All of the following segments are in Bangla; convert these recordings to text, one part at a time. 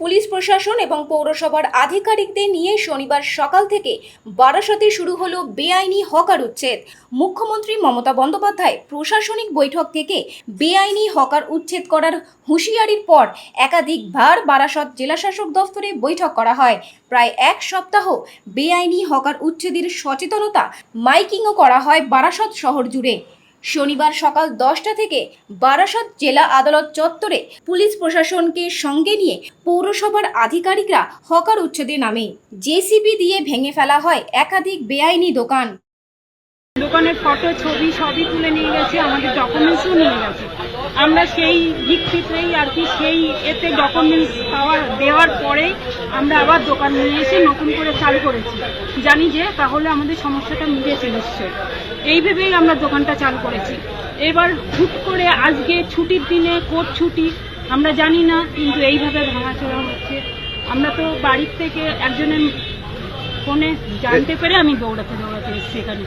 পুলিশ প্রশাসন এবং পৌরসভার আধিকারিকদের নিয়ে শনিবার সকাল থেকে বারাসতে শুরু হলো বেআইনি হকার উচ্ছেদ। মুখ্যমন্ত্রী মমতা বন্দ্যোপাধ্যায় প্রশাসনিক বৈঠক থেকে বেআইনি হকার উচ্ছেদ করার হুঁশিয়ারির পর একাধিকবার বারাসত জেলাশাসক দফতরে বৈঠক করা হয়। প্রায় এক সপ্তাহ বেআইনি হকার উচ্ছেদের সচেতনতা মাইকিংও করা হয় বারাসত শহর জুড়ে। শনিবার সকাল দশটা থেকে বারাসত জেলা আদালত চত্বরে পুলিশ প্রশাসনকে সঙ্গে নিয়ে পৌরসভার আধিকারিকরা হকার উচ্ছেদে নামে জেসিবি দিয়ে ভেঙে ফেলা হয় একাধিক বেআইনি দোকান। দোকানের ফটো, ছবি সবই তুলে নিয়ে গেছে, আমাদের ডকুমেন্টসও নিয়ে গেছে। আমরা সেই ভিত্তিতেই আর কি সেই এতে ডকুমেন্টস পাওয়ার দেওয়ার পরেই আমরা আবার দোকান নিয়ে এসে নতুন করে চালু করেছি। জানি যে তাহলে আমাদের সমস্যাটা মিটেছে নিশ্চয় এই ভেবেই আমরা দোকানটা চালু করেছি। এবার হুট করে আজকে ছুটির দিনে কোর্ট ছুটি, আমরা জানি না, কিন্তু এইভাবে ভাঙাচোরা হচ্ছে। আমরা তো বাড়ির থেকে একজনের ফোনে জানতে পেরে আমি দৌড়াতে দৌড়াতে এসেছি এখানে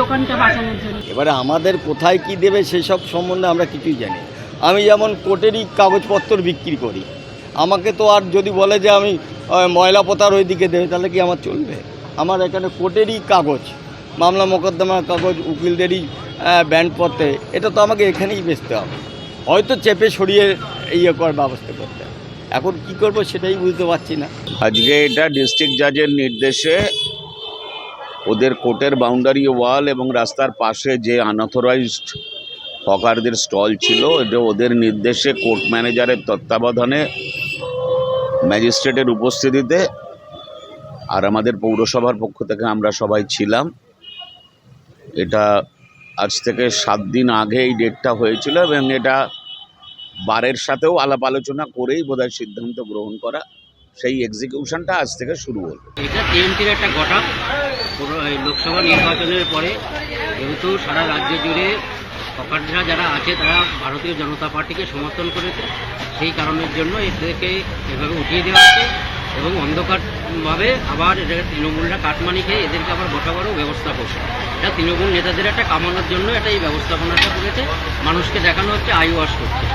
দোকানটা বাঁচানোর জন্য। এবারে আমাদের কোথায় কি দেবে সেসব সম্বন্ধে আমরা কিছুই জানি আমি যেমন কোর্টেরই কাগজপত্র বিক্রি করি আমাকে তো আর যদি বলে যে আমি ময়লা পোতার ওই দিকে দেবে, তাহলে কি আমার চলবে? আমার এখানে কোর্টেরই কাগজ, মামলা মোকদ্দমার কাগজ, উকিলদেরই ব্যান্ডপত্রে, এটা তো আমাকে এখানেই বেচতে হবে। হয়তো চেপে সরিয়ে ইয়ে করার ব্যবস্থা করতে এখন কি করব সেটাই বুঝতে পারছি না। আজকে এটা ডিস্ট্রিক্ট জাজের নির্দেশে ওদের কোর্টের বাউন্ডারি ওয়াল এবং রাস্তার পাশে যে আনঅথরাইজড হকারদের স্টল ছিল, এটা ওদের নির্দেশে কোর্ট ম্যানেজারের তত্ত্বাবধানে ম্যাজিস্ট্রেটের উপস্থিতিতে আর আমাদের পৌরসভার পক্ষ থেকে আমরা সবাই ছিলাম। এটা আজ থেকে সাত দিন আগে এই ডেটটা হয়েছিল এবং এটা বারের সাথেও আলাপ আলোচনা করেই বোধহয় সিদ্ধান্ত গ্রহণ করা, সেই এক্সিকিউশনটা আজ থেকে শুরু হলো। এটা টিএমসির একটা ঘটক লোকসভা নির্বাচনের পরে যেহেতু সারা রাজ্য জুড়ে হকাররা যারা আছে, তারা ভারতীয় জনতা পার্টিকে সমর্থন করেছে। সেই কারণের জন্য এদেরকে এভাবে উঠিয়ে দেওয়া হচ্ছে এবং অন্ধকারভাবে আবার তৃণমূলরা কাটমানি খেয়ে এদেরকে আবার বসাবারও ব্যবস্থা করছে। এটা তৃণমূল নেতাদের একটা কামানোর জন্য এটা এই ব্যবস্থাপনাটা করেছে। মানুষকে দেখানো হচ্ছে, আই ওয়াশ করছে।